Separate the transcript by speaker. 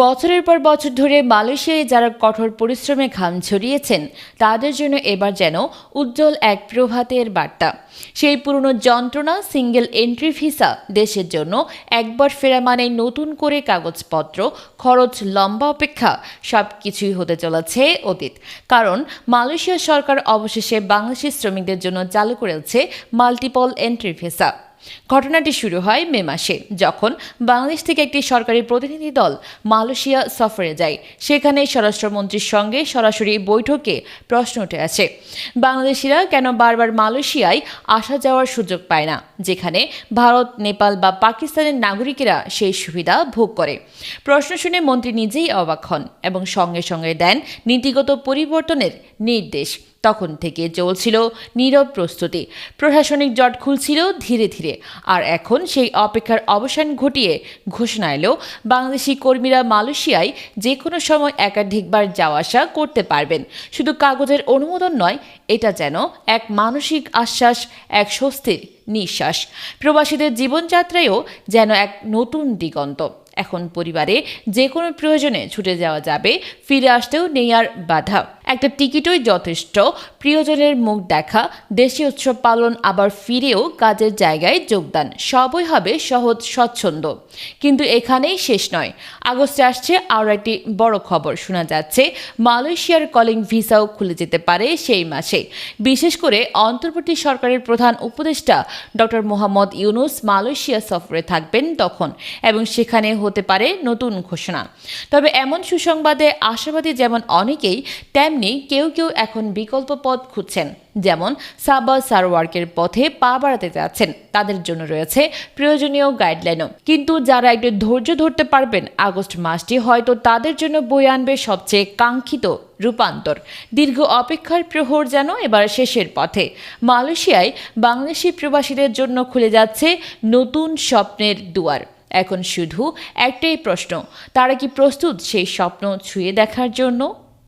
Speaker 1: বছরের পর বছর ধরে মালয়েশিয়ায় যারা কঠোর পরিশ্রমে ঘাম ছড়িয়েছেন, তাদের জন্য এবার যেন উজ্জ্বল এক প্রভাতের বার্তা। সেই পুরনো যন্ত্রণা সিঙ্গেল এন্ট্রি ভিসা দেশের জন্য একবার ফেরা মানে নতুন করে কাগজপত্র, খরচ, লম্বা অপেক্ষা সব কিছুই হতে চলেছে অতীত। কারণ মালয়েশিয়া সরকার অবশেষে বাংলাদেশি শ্রমিকদের জন্য চালু করেছে মাল্টিপল এন্ট্রি ভিসা। ঘটনাটি শুরু হয় মে মাসে, যখন বাংলাদেশ থেকে একটি সরকারি প্রতিনিধি দল মালয়েশিয়া সফরে যায়। সেখানে স্বরাষ্ট্রমন্ত্রীর সঙ্গে সরাসরি বৈঠকে প্রশ্ন উঠে আছে বাংলাদেশিরা কেন বারবার মালয়েশিয়ায় আসা যাওয়ার সুযোগ পায় না, যেখানে ভারত, নেপাল বা পাকিস্তানের নাগরিকেরা সেই সুবিধা ভোগ করে? প্রশ্ন শুনে মন্ত্রী নিজেই অবাক হন এবং সঙ্গে সঙ্গে দেন নীতিগত পরিবর্তনের নির্দেশ। তখন থেকে চলছিল নীরব প্রস্তুতি। প্রশাসনিক জট খুলছিল ধীরে ধীরে, আর এখন সেই অপেক্ষার অবসান ঘটিয়ে ঘোষণা এলো, বাংলাদেশি কর্মীরা মালয়েশিয়ায় যে কোনো সময় একাধিকবার যাওয়া আসা করতে পারবেন। শুধু কাগজের অনুমোদন নয়, এটা যেন এক মানসিক আশ্বাস, এক স্বস্তির নিঃশ্বাস। প্রবাসীদের জীবনযাত্রায়ও যেন এক নতুন দিগন্ত। এখন পরিবারে যে কোনো প্রয়োজনে ছুটে যাওয়া যাবে, ফিরে আসতেও নেই আর বাধা। একটা টিকিটই যথেষ্ট। প্রিয়জনের মুখ দেখা, দেশীয় উৎসব পালন আবার ফিরেও কাজের জায়গায় যোগদান। সবই হবে সহজ, স্বচ্ছন্দ। কিন্তু এখানেই শেষ নয়। আগস্টে আসছে আরও একটি বড় খবর শোনা যাচ্ছে। মালয়েশিয়ার কলিং ভিসাও খুলে যেতে পারে সেই মাসে। বিশেষ করে অন্তর্বর্তী সরকারের প্রধান উপদেষ্টা ডক্টর মোহাম্মদ ইউনুস মালয়েশিয়া সফরে থাকবেন তখন এবং সেখানে হতে পারে নতুন ঘোষণা। তবে এমন সুসংবাদে আশাবাদী যেমন অনেকেই, তেমনি কেউ কেউ এখন বিকল্প পথ খুঁজছেন, যেমন সাবা সারওয়ার্কের পথে পা বাড়াতে যাচ্ছেন। তাদের জন্য রয়েছে প্রয়োজনীয় গাইডলাইনও। কিন্তু যারা একটু ধৈর্য ধরতে পারবেন, আগস্ট মাসটি হয়তো তাদের জন্য বই আনবে সবচেয়ে কাঙ্ক্ষিত রূপান্তর। দীর্ঘ অপেক্ষার প্রহর যেন এবার শেষের পথে। মালয়েশিয়ায় বাংলাদেশি প্রবাসীদের জন্য খুলে যাচ্ছে নতুন স্বপ্নের দুয়ার। এখন শুধু একটাই প্রশ্ন, তারা কি প্রস্তুত সেই স্বপ্ন ছুঁয়ে দেখার জন্য?